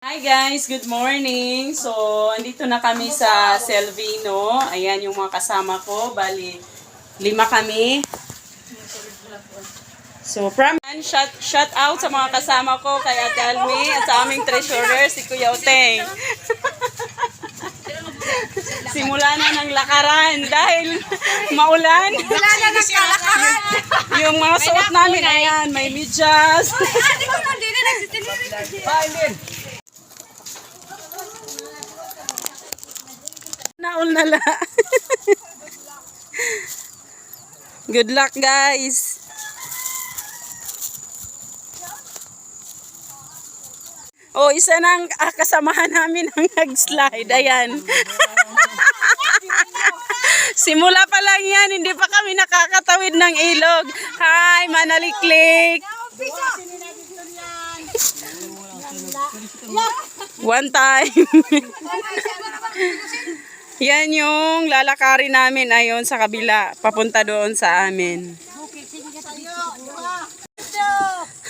Hi guys, good morning. So, andito na kami sa Selvino. Ayan yung mga kasama ko. Bali, lima kami. So, from shout, shout out sa mga kasama ko kay Ate Almi at sa aming treasurer, si Kuya Oteng. Simula na ng lakaran dahil maulan. Wala na nagkalakaran. Yung mga suot namin, ayan, may medyas. Hindi ko na din nagsitinili. Naul na la. Good luck, guys. Oh, isa nang ah, kasamahan namin ang nag-slide. Ayan. Simula pa lang yan, hindi pa kami nakakatawid ng ilog. Hi, Manaliklik. One time. Yan yung lalakarin namin ayon sa kabila, papunta doon sa amin.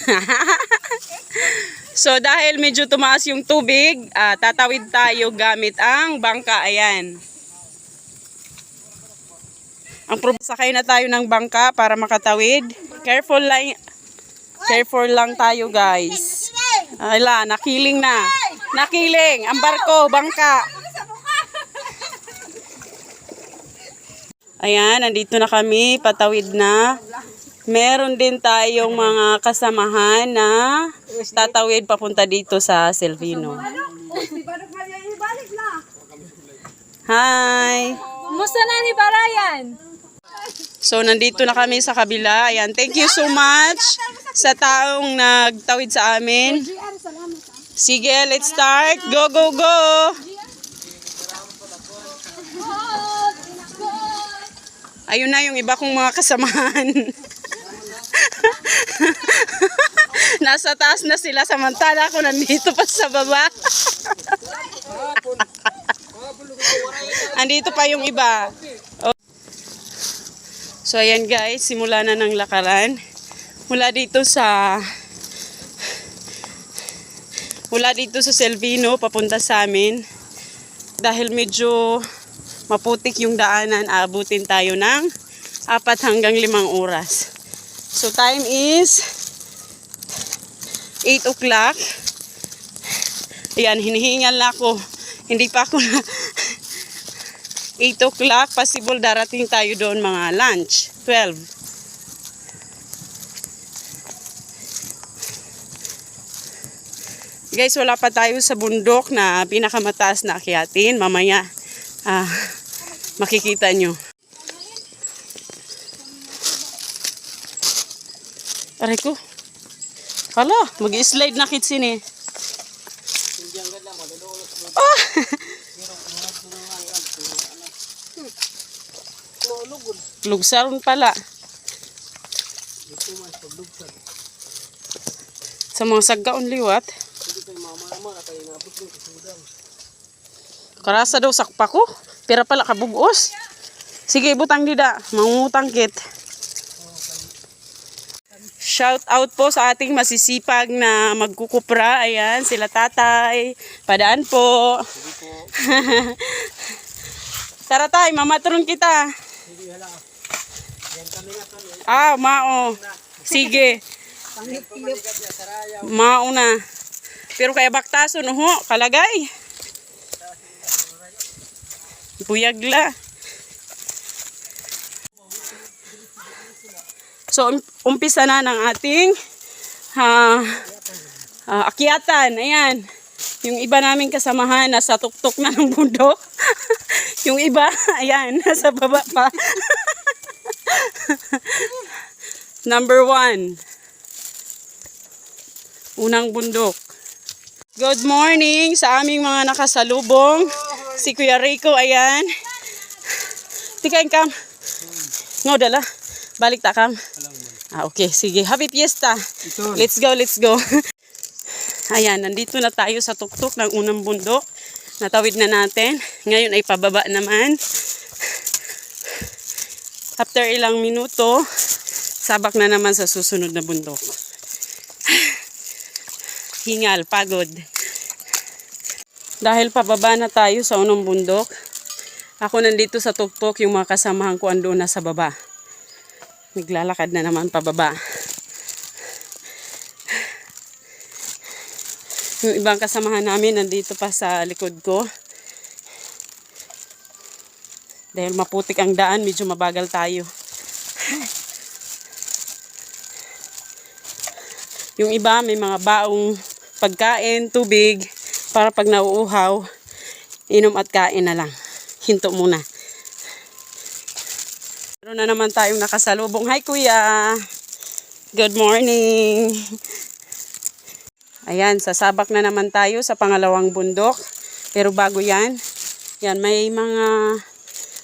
so dahil medyo tumaas yung tubig, ah, tatawid tayo gamit ang bangka. Ayan. Ang sakay na tayo ng bangka para makatawid. Careful lang, careful lang tayo guys. Ala, nakiling na. Nakiling, ang barko, bangka. Ayan, nandito na kami, patawid na. Meron din tayong mga kasamahan na tatawid papunta dito sa Selvino. Hi! Musta na ni Barayan? So, nandito na kami sa kabila. Ayan, thank you so much sa taong nagtawid sa amin. Sige, let's start. Go, go, go! Ayun na yung iba kong mga kasamahan. Nasa taas na sila samantala ako nandito pa sa baba. Andito pa yung iba. Oh. So ayan guys, simula na ng lakaran. Mula dito sa mula dito sa Selvino papunta sa amin. Dahil medyo maputik yung daanan, aabutin tayo ng apat hanggang limang oras. So time is 8 o'clock. Ayan, hinihingal na ako. Hindi pa ako na 8 o'clock, possible darating tayo doon mga lunch. 12. Guys, wala pa tayo sa bundok na pinakamataas na akyatin. Mamaya, ah, makikita nyo. Aray ko. Hala, mag-slide na kitsin eh. Ah! Lugsaron pala. Sa mga saggaon liwat. Karasa daw sakpa ko. Pira pala kabugos. Sige, butang dida. Mangutang kit. Shout out po sa ating masisipag na magkukupra. Ayan, sila tatay. Padaan po. Tara tay, mamaturon kita. Ah, mao. Sige. Mao na. Pero kaya baktaso no kalagay. Buyagla. So, um- umpisa na ng ating ah, ah, akyatan. Ayan. Yung iba naming kasamahan, nasa tuktok na ng bundok. yung iba, ayan, nasa baba pa. Number one. Unang bundok. Good morning sa aming mga nakasalubong. Si Kuya Rico, ayan. Tikain kam. Ngo dala. Balik ta kam. Ah, okay, sige. Happy fiesta. Let's go, let's go. Ayan, nandito na tayo sa tuktok ng unang bundok. Natawid na natin. Ngayon ay pababa naman. After ilang minuto, sabak na naman sa susunod na bundok. Hingal, pagod. Dahil pababa na tayo sa unong bundok. Ako nandito sa tuktok, yung mga kasamahan ko ando na sa baba. Naglalakad na naman pababa. Yung ibang kasamahan namin nandito pa sa likod ko. Dahil maputik ang daan, medyo mabagal tayo. Yung iba may mga baong pagkain, tubig, para pag nauuhaw, inom at kain na lang. Hinto muna. Meron na naman tayong nakasalubong. Hi kuya! Good morning! Ayan, sasabak na naman tayo sa pangalawang bundok. Pero bago yan, yan may mga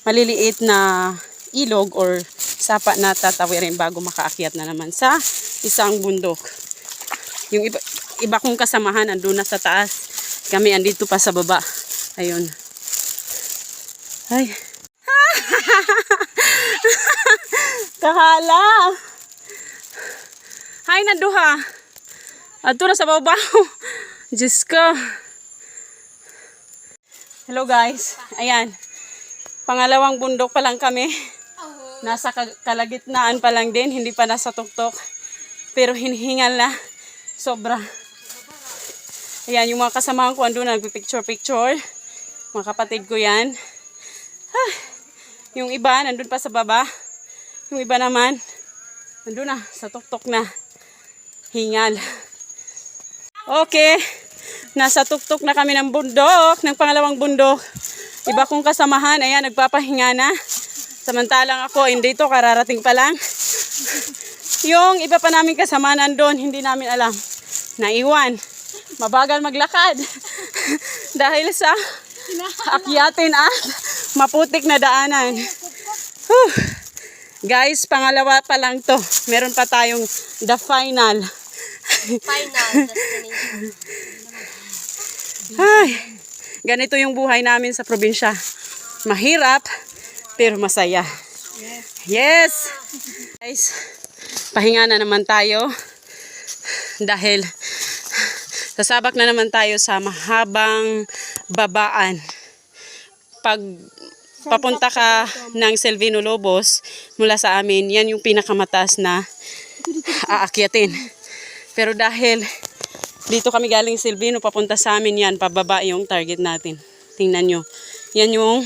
maliliit na ilog or sapa na tatawirin bago makaakyat na naman sa isang bundok. Yung iba, iba kong kasamahan andun na sa taas. Kami andito pa sa baba. Ayun. Ay. Kahala. Hay nanduha. Ato na sa baba. Diyos ko. Hello guys. Ayan. Pangalawang bundok pa lang kami. Nasa ka- kalagitnaan pa lang din. Hindi pa nasa tuktok. Pero hinihingal na. Sobra. Ayan, yung mga kasamahan ko andun nagpipicture-picture. Mga kapatid ko yan. Ah, yung iba, nandun pa sa baba. Yung iba naman, nandun na, sa tuktok na. Hingal. Okay. Nasa tuktok na kami ng bundok, ng pangalawang bundok. Iba kong kasamahan, ayan, nagpapahinga na. Samantalang ako, hindi to, kararating pa lang. Yung iba pa namin kasama nandun, hindi namin alam. Naiwan. Mabagal maglakad. Dahil sa akyatin at maputik na daanan. Whew. Guys, pangalawa pa lang to. Meron pa tayong the final. Final. Ay, ganito yung buhay namin sa probinsya. Mahirap, pero masaya. Yes! Guys, pahinga na naman tayo. Dahil sasabak na naman tayo sa mahabang babaan. Pag papunta ka ng Selvino Lobos mula sa amin, yan yung pinakamataas na aakyatin. Pero dahil dito kami galing Silvino, papunta sa amin yan, pababa yung target natin. Tingnan nyo. Yan yung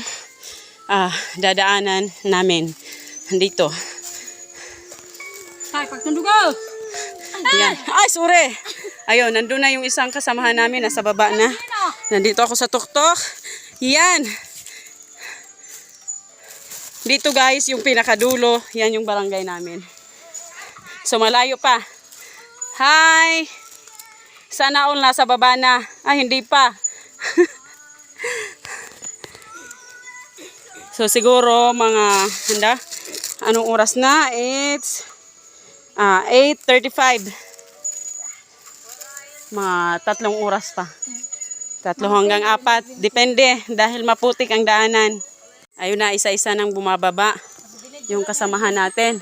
ah, dadaanan namin. Dito. Ay, pagtundugaw! Yan. Ay, sure. Ayun, nandun na yung isang kasamahan namin, nasa baba na. Nandito ako sa tuktok. Yan. Dito guys, yung pinakadulo, yan yung barangay namin. So malayo pa. Hi! Sana all nasa baba na. Ah, hindi pa. so siguro mga, handa, anong oras na? It's ah, 8.35. Mga tatlong oras pa. Tatlo hanggang apat. Depende dahil maputik ang daanan. Ayun na, isa-isa nang bumababa yung kasamahan natin.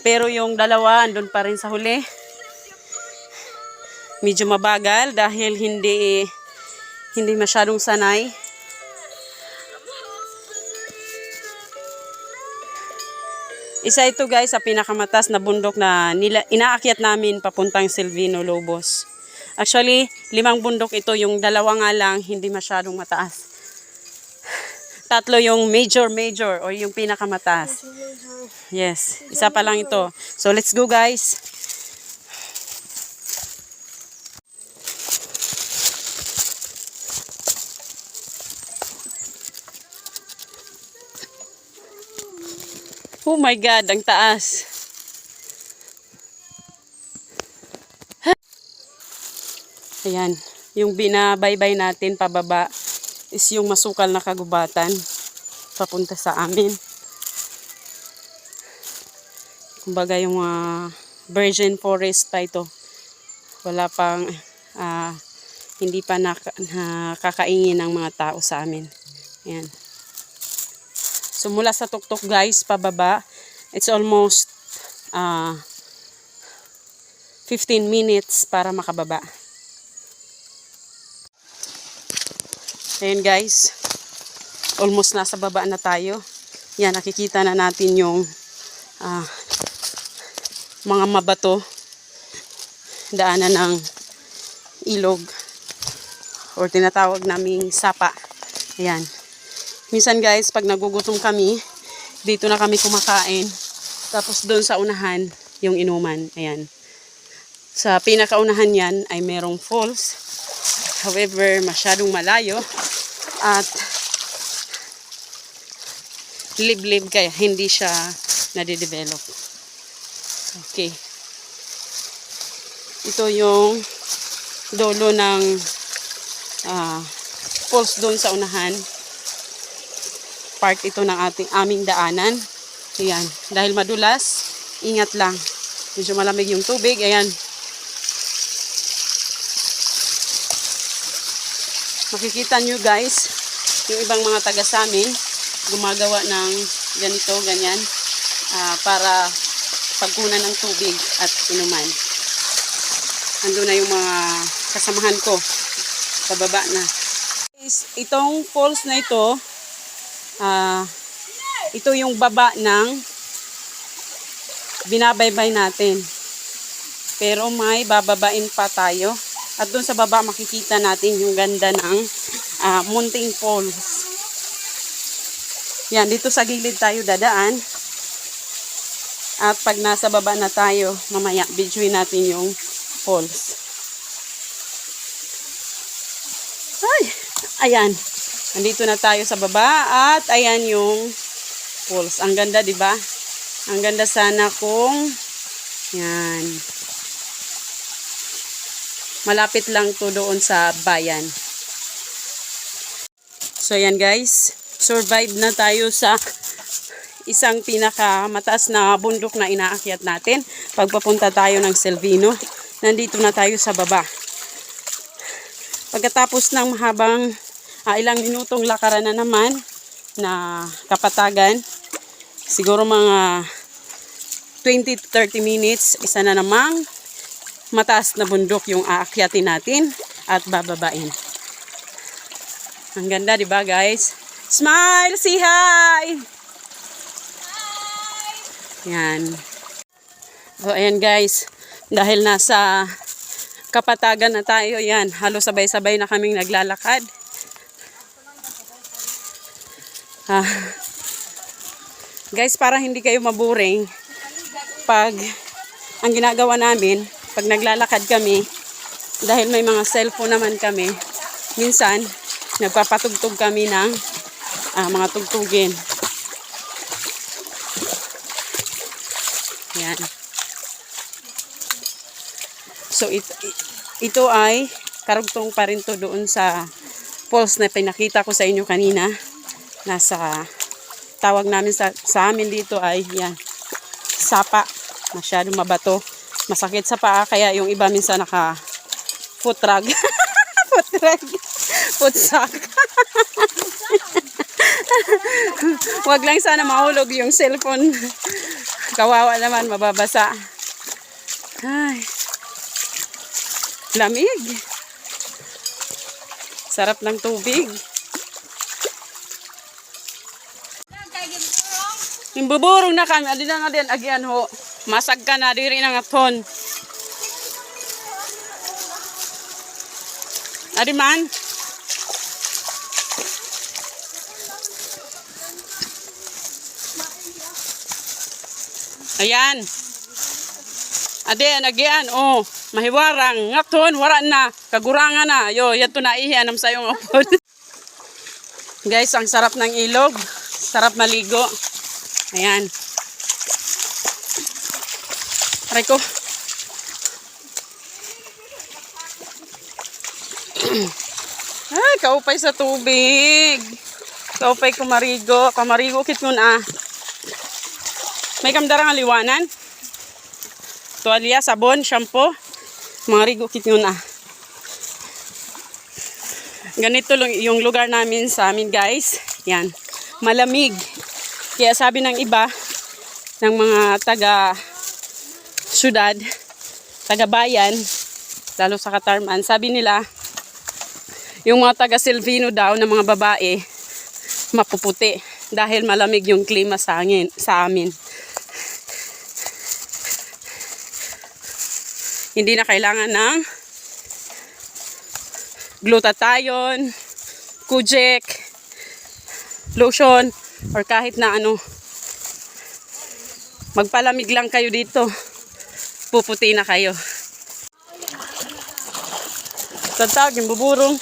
Pero yung dalawa, andun pa rin sa huli. Medyo mabagal dahil hindi hindi masyadong sanay. Isa ito guys sa pinakamatas na bundok na nila, inaakyat namin papuntang Silvino Lobos. Actually, limang bundok ito, yung dalawa nga lang hindi masyadong mataas. Tatlo yung major major o yung pinakamataas. Yes, isa pa lang ito. So let's go guys. Oh my God, ang taas. Ayan, yung binabaybay natin pababa is yung masukal na kagubatan papunta sa amin. Kumbaga yung ah, virgin forest pa ito. Wala pang, ah, hindi pa naka, nakakaingin ng mga tao sa amin. Ayan. So mula sa tuktok guys, pababa, it's almost ah 15 minutes para makababa. Ayan guys. Almost nasa baba na tayo. Yan, nakikita na natin yung ah, mga mabato. Daanan ng ilog. Or tinatawag naming sapa. Ayan. Minsan guys, pag nagugutom kami, dito na kami kumakain. Tapos doon sa unahan, yung inuman. Ayan. Sa pinakaunahan yan ay merong falls. However, masyadong malayo. At liblib kaya hindi siya nade-develop. Okay. Ito yung dolo ng ah, falls doon sa unahan. Part ito ng ating aming daanan. Ayan. Dahil madulas, ingat lang. Medyo malamig yung tubig. Ayan. Makikita nyo guys, yung ibang mga taga sa amin, gumagawa ng ganito, ganyan, ah, para pagkunan ng tubig at inuman. Ando na yung mga kasamahan ko. Pababa na. Itong falls na ito, ah, ito yung baba ng binabaybay natin. Pero may bababain pa tayo. At doon sa baba makikita natin yung ganda ng ah, Munting Falls. Yan, dito sa gilid tayo dadaan. At pag nasa baba na tayo, mamaya videoin natin yung falls. Ay, ayan. Nandito na tayo sa baba at ayan yung falls. Ang ganda, di ba? Ang ganda sana kung yan. Malapit lang to doon sa bayan. So yan guys, survive na tayo sa isang pinaka mataas na bundok na inaakyat natin. Pagpapunta tayo ng Selvino, nandito na tayo sa baba. Pagkatapos ng mahabang ah, ilang minutong lakaran na naman na kapatagan, siguro mga 20 to 30 minutes, isa na namang mataas na bundok yung aakyatin natin at bababain. Ang ganda, di ba guys? Smile! Say hi! Yan. So, ayan guys. Dahil nasa kapatagan na tayo, yan. Halos sabay-sabay na kaming naglalakad. Ah. Guys, para hindi kayo maburing, pag ang ginagawa namin, pag naglalakad kami, dahil may mga cellphone naman kami, minsan, nagpapatugtog kami ng ah, mga tugtugin. Yan. So, ito, ito ay karugtong pa rin to doon sa falls na pinakita ko sa inyo kanina. Nasa tawag namin sa, sa amin dito ay yan, sapa. Masyadong mabato. Masakit sa paa kaya yung iba minsan naka foot rug. foot rug. Foot sock. Huwag lang sana mahulog yung cellphone. Kawawa naman, mababasa. Ay. Lamig. Sarap ng tubig. Imbuburong na kami. Adi na nga din. Agyan ho. Masag ka na. Diri na nga ton. Adi man. Ayan. Ade, nagyan, oh, mahiwarang, ngaton, wara na, kagurangan na, yo, yato na ihi, anam sa yung upod. Guys, ang sarap ng ilog, sarap maligo. Ayan. Aray ko. Ay, kaupay sa tubig. Kaupay kumarigo, kamarigo kit nun ah. May kamdarang aliwanan. Tuwalya, sabon, shampoo. Mga rigo kit yun ah. Ganito yung lugar namin sa amin guys. Yan. Malamig. Kaya sabi ng iba, ng mga taga syudad, taga bayan, lalo sa Katarman, sabi nila, Yung mga taga Silvino daw na mga babae, mapuputi dahil malamig yung klima sa, angin, sa amin. Hindi na kailangan ng glutathione, kujek, lotion, or kahit na ano. Magpalamig lang kayo dito. Puputi na kayo. Tantag, yung buburong.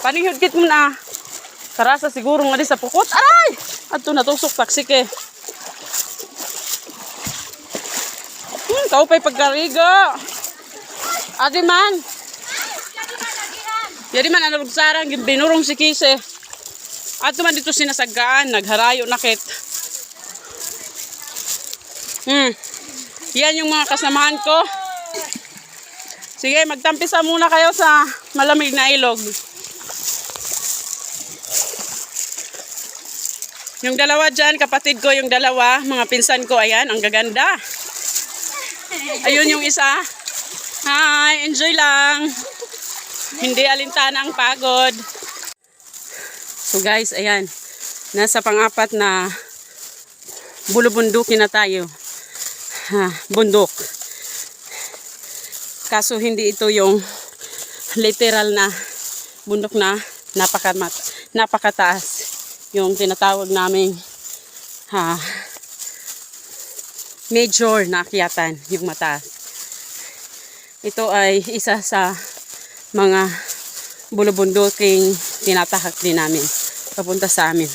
Panihudkit mo na. Karasa siguro nga di sa pukot. Aray! Ato natusok taksik eh. Hmm, kaupay pagkariga. Adi man. Yadi man sarang yung binurong si Kise. Ato man dito sinasagaan, nagharayo nakit. Hmm. Yan yung mga kasamahan ko. Sige, magtampisa muna kayo sa malamig na ilog. Yung dalawa dyan, kapatid ko yung dalawa, mga pinsan ko, ayan, ang gaganda. Ayun yung isa. Hi, enjoy lang. Hindi alintana ang pagod. So guys, ayan. Nasa pang-apat na bulubundukin na tayo. Ha, bundok. Kaso hindi ito yung literal na bundok na napakamat, napakataas. Yung tinatawag naming ha, major na akyatan, yung mataas. Ito ay isa sa mga bulubunduking tinatahak din namin papunta sa amin.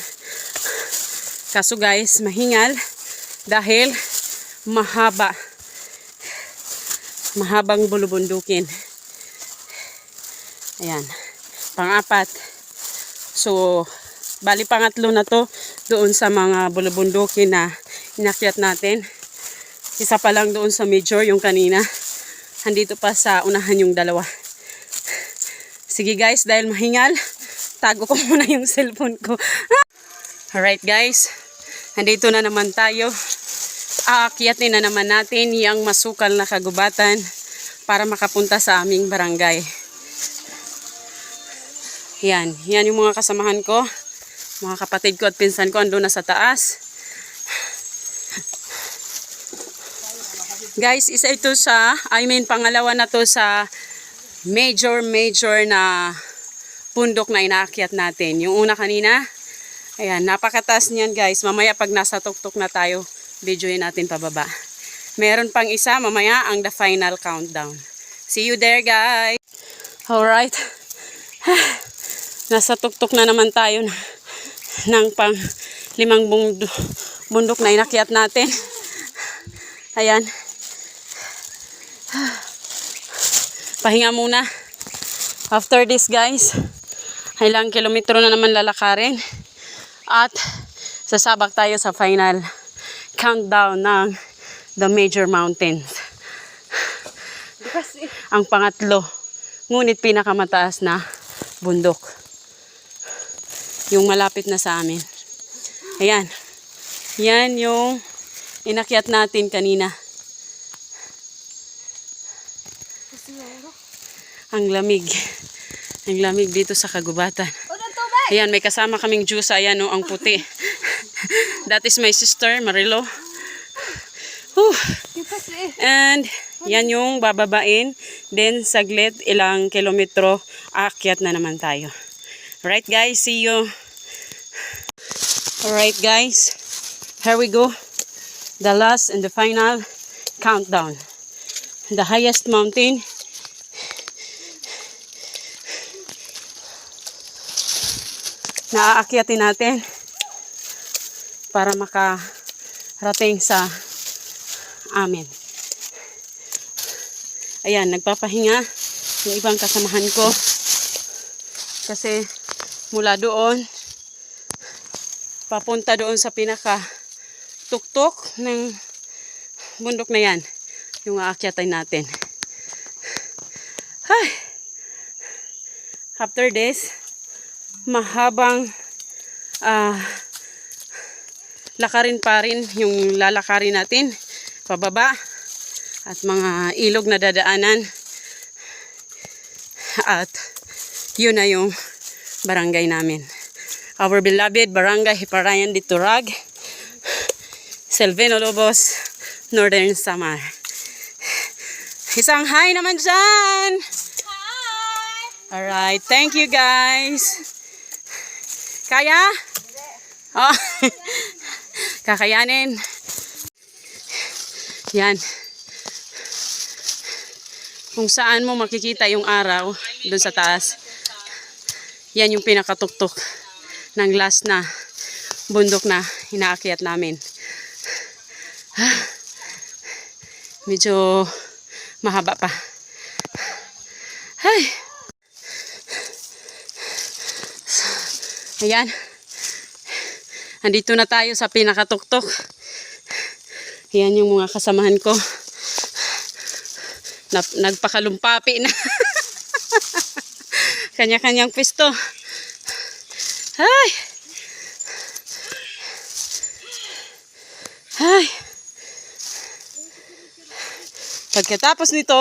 Kaso guys, mahingal dahil mahaba mahabang bulubundukin. Ayan. Pang-apat. So, bali pangatlo na to doon sa mga bulubundukin na inakyat natin. Isa pa lang doon sa major, yung kanina. Andito pa sa unahan yung dalawa. Sige guys, dahil mahingal, tago ko muna yung cellphone ko. Alright guys, andito na naman tayo aakyatin na naman natin yung masukal na kagubatan para makapunta sa aming barangay. Yan, yan yung mga kasamahan ko. Mga kapatid ko at pinsan ko ando na sa taas. Guys, isa ito sa, I mean pangalawa na to sa major major na pundok na inaakyat natin. Yung una kanina, ayan, napakataas niyan guys. Mamaya pag nasa tuktok na tayo, videoin natin pababa. Meron pang isa, mamaya ang the final countdown. See you there, guys! Alright. Nasa tuktok na naman tayo na, ng pang limang bundo, bundok na inakyat natin. Ayan. Pahinga muna. After this, guys, ilang kilometro na naman lalakarin. At sasabak tayo sa final countdown ng the major mountains. Ang pangatlo, ngunit pinakamataas na bundok. Yung malapit na sa amin. Ayan. Yan yung inakyat natin kanina. Ang lamig. Ang lamig dito sa kagubatan. Ayan, may kasama kaming juice. Ayan, oh, ang puti. That is my sister, Marilo. Whew. And yan yung bababain. Then saglit, ilang kilometro, aakyat na naman tayo. Alright guys, see you. Alright guys, here we go. The last and the final countdown. The highest mountain na aakyatin natin para makarating sa amin. Ayan, nagpapahinga yung ibang kasamahan ko kasi mula doon papunta doon sa pinaka tuktok ng bundok na yan yung aakyatan natin. Ay. After this, mahabang ah lakarin pa rin yung lalakarin natin pababa at mga ilog na dadaanan at yun na yung barangay namin. Our beloved Barangay Hiparayan de Turag, Selveno Lobos, Northern Samar. Isang hi naman dyan! Hi! Alright, thank you guys. Kaya? Oh. Kakayanin. Yan. Kung saan mo makikita yung araw dun sa taas. Yan yung pinakatuktok ng last na bundok na inaakyat namin. Medyo mahaba pa. Ay. Ayan. Andito na tayo sa pinakatuktok. Ayan yung mga kasamahan ko. Nap, nagpakalumpapi na. Kanya-kanyang pwesto. Ay! Ay! Pagkatapos nito,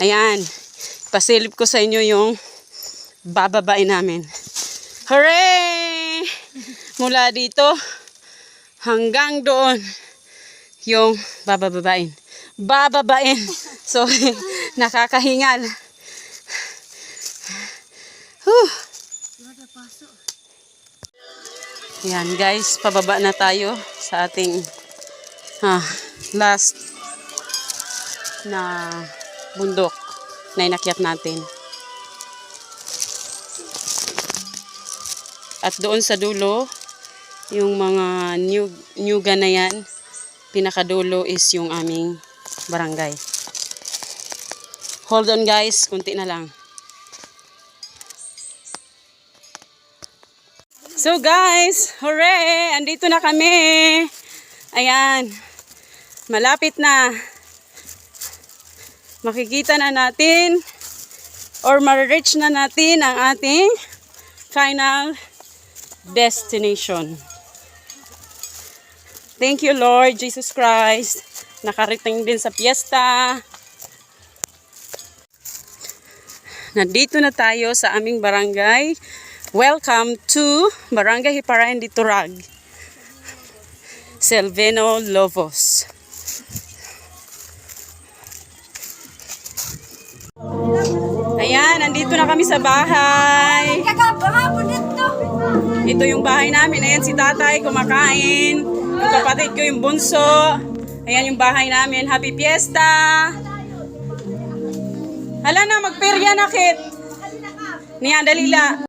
ayan, pasilip ko sa inyo yung bababain namin. Hooray! Mula dito hanggang doon yung bababain. Bababain. So, nakakahingal. Whew. Yan guys, pababa na tayo sa ating ah, last na bundok na inakyat natin. At doon sa dulo, yung mga new, nyuga na yan, pinakadulo is yung aming barangay. Hold on guys, kunti na lang. So guys, hooray! Andito na kami. Ayan. Malapit na. Makikita na natin or ma-reach na natin ang ating final destination. Thank you Lord Jesus Christ. Nakarating din sa piyesta. Nandito na tayo sa aming barangay. Welcome to Barangay Hiparayan de Turag. Selveno Lovos. Ayan, nandito na kami sa bahay. Kakabahapon! Ito yung bahay namin. Ayan si tatay kumakain. Yung kapatid ko yung bunso. Ayan yung bahay namin. Happy Fiesta! Hala na, magperya na kit. Niya, dalila.